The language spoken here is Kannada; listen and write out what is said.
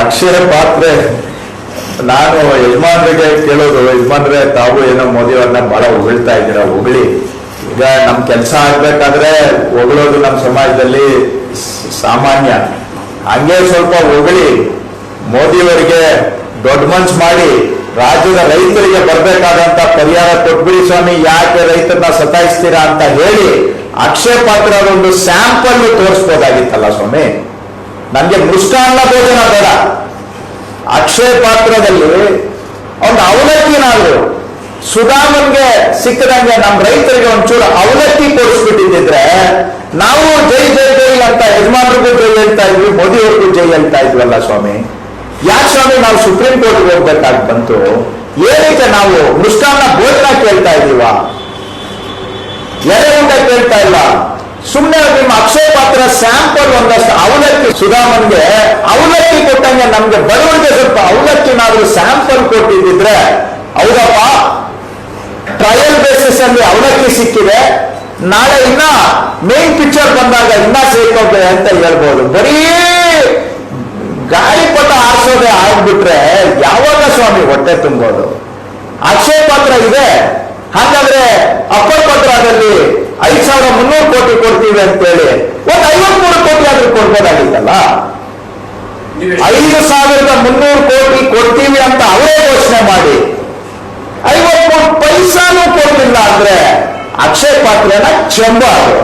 ಅಕ್ಷಯ ಪಾತ್ರೆ ನಾನು ಯಜಮಾನ್ರಿಗೆ ಕೇಳೋದು, ಯಜಮಾನ್ರೆ, ತಾವು ಏನೋ ಮೋದಿಯವ್ರನ್ನ ಬಹಳ ಹೊಗಳ್ತಾ ಇದ್ದೀರಾ, ಹೊಗಳಿ. ಈಗ ನಮ್ ಕೆಲಸ ಆಗ್ಬೇಕಾದ್ರೆ ಹೊಗಳೋದು ನಮ್ಮ ಸಮಾಜದಲ್ಲಿ ಸಾಮಾನ್ಯ. ಹಂಗೆ ಸ್ವಲ್ಪ ಹೊಗಳಿ. ಮೋದಿಯವರಿಗೆ ದೊಡ್ಡ ಮನ್ಸ್ ಮಾಡಿ, ರಾಜ್ಯದ ರೈತರಿಗೆ ಬರ್ಬೇಕಾದಂತ ಪರಿಹಾರ ಕೊಟ್ಬಿಡಿ ಸ್ವಾಮಿ, ಯಾಕೆ ರೈತರನ್ನ ಸತಾಯಿಸ್ತೀರಾ ಅಂತ ಹೇಳಿ ಅಕ್ಷಯ ಪಾತ್ರ ಒಂದು ಸ್ಯಾಂಪಲ್ ತೋರಿಸ್ಬೋದಾಗಿತ್ತಲ್ಲ ಸ್ವಾಮಿ. ನನ್ಗೆ ಮೃಷ್ಟಾನ್ನ ಭೋಜನ ಬೇಡ. ಅಕ್ಷಯ ಪಾತ್ರದಲ್ಲಿ ಒಂದು ಅವಲಕ್ಕಿನಾದ್ರು ಸುಧಾಮನ್ಗೆ ಸಿಕ್ಕದಂಗೆ ನಮ್ಮ ರೈತರಿಗೆ ಒಂಚೂರು ಅವಲಕ್ಕಿ ಕೊಡಿಸ್ಬಿಟ್ಟಿದ್ರೆ ನಾವು ಜೈ ಜೈ ಜೈ ಅಂತ ಯಜಮಾನ್ರಿಗೂ ಜೈ ಹೇಳ್ತಾ ಇದ್ವಿ ಮೋದಿ ಅವ್ರಿಗೂ ಜೈ ಹೇಳ್ತಾ ಇದ್ವಲ್ಲ ಸ್ವಾಮಿ? ಯಾಕೆ ಸ್ವಾಮಿ ನಾವು ಸುಪ್ರೀಂ ಕೋರ್ಟ್ಗೆ ಹೋಗ್ಬೇಕಾಗಿ ಬಂತು? ಏನಕ್ಕೆ ನಾವು ಮೃಷ್ಟಾನ್ನ ಭೋಜನ ಕೇಳ್ತಾ ಇದೀವ ಅಂತ ಕೇಳ್ತಾ ಇಲ್ಲ. ಸುಮ್ಮನೆ ನಿಮ್ಮ ಅಕ್ಷಯ ಪಾತ್ರ ಸ್ಯಾಂಪಲ್ ಒಂದಷ್ಟು ಸುಧಾಮನ್ಗೆ ಅವಲಕ್ಕಿ ಕೊಟ್ಟಂಗೆ ನಮ್ಗೆ ಬಡವರಿಗೆ ಸ್ವಲ್ಪ ಅವಲಕ್ಕಿನಾದ್ರೂ ಸ್ಯಾಂಪಲ್ ಕೊಟ್ಟಿದ್ದಿದ್ರೆ, ಹೌದಪ್ಪ ಟ್ರಯಲ್ ಬೇಸಿಸ್ ಅಲ್ಲಿ ಅವಲಕ್ಕಿ ಸಿಕ್ಕಿದೆ. ನಾಳೆ ಇನ್ನ ಮೇನ್ ಪಿಕ್ಚರ್ ಬಂದಾಗ ಇನ್ನ ಸೇರ್ಕೊಂಡೆ ಅಂತ ಹೇಳ್ಬೋದು. ಬರೀ ಗಾಳಿಪಟ ಆರಿಸೋದೆ ಆಗ್ಬಿಟ್ರೆ ಯಾವಾಗ ಸ್ವಾಮಿ ಹೊಟ್ಟೆ ತುಂಬೋದು? ಅಕ್ಷಯ ಪಾತ್ರ ಇದೆ. ಹಾಗಾದ್ರೆ ಅಪ್ಪರ್ ಪತ್ರದಲ್ಲಿ ಐದ್ ಸಾವಿರ ಮುನ್ನೂರು ಕೋಟಿ ಕೊಡ್ತೀವಿ ಅಂತೇಳಿ ಒಂದು ಐವತ್ಮೂರು ಕೋಟಿ ಆದ್ರೂ ಕೊಡ್ಬೋದಾಗಿತ್ತಲ್ಲ ಐದು ಸಾವಿರದ ಮುನ್ನೂರು ಕೋಟಿ ಕೊಡ್ತೀವಿ ಅಂತ ಅವರೇ ಘೋಷಣೆ ಮಾಡಿ. ಐವತ್ಮೂರು ಪೈಸಾನು ಕೊಡ್ಲಿಲ್ಲ ಅಂದ್ರೆ ಅಕ್ಷಯ ಪಾತ್ರನ ಚೆಂಬ ಅದು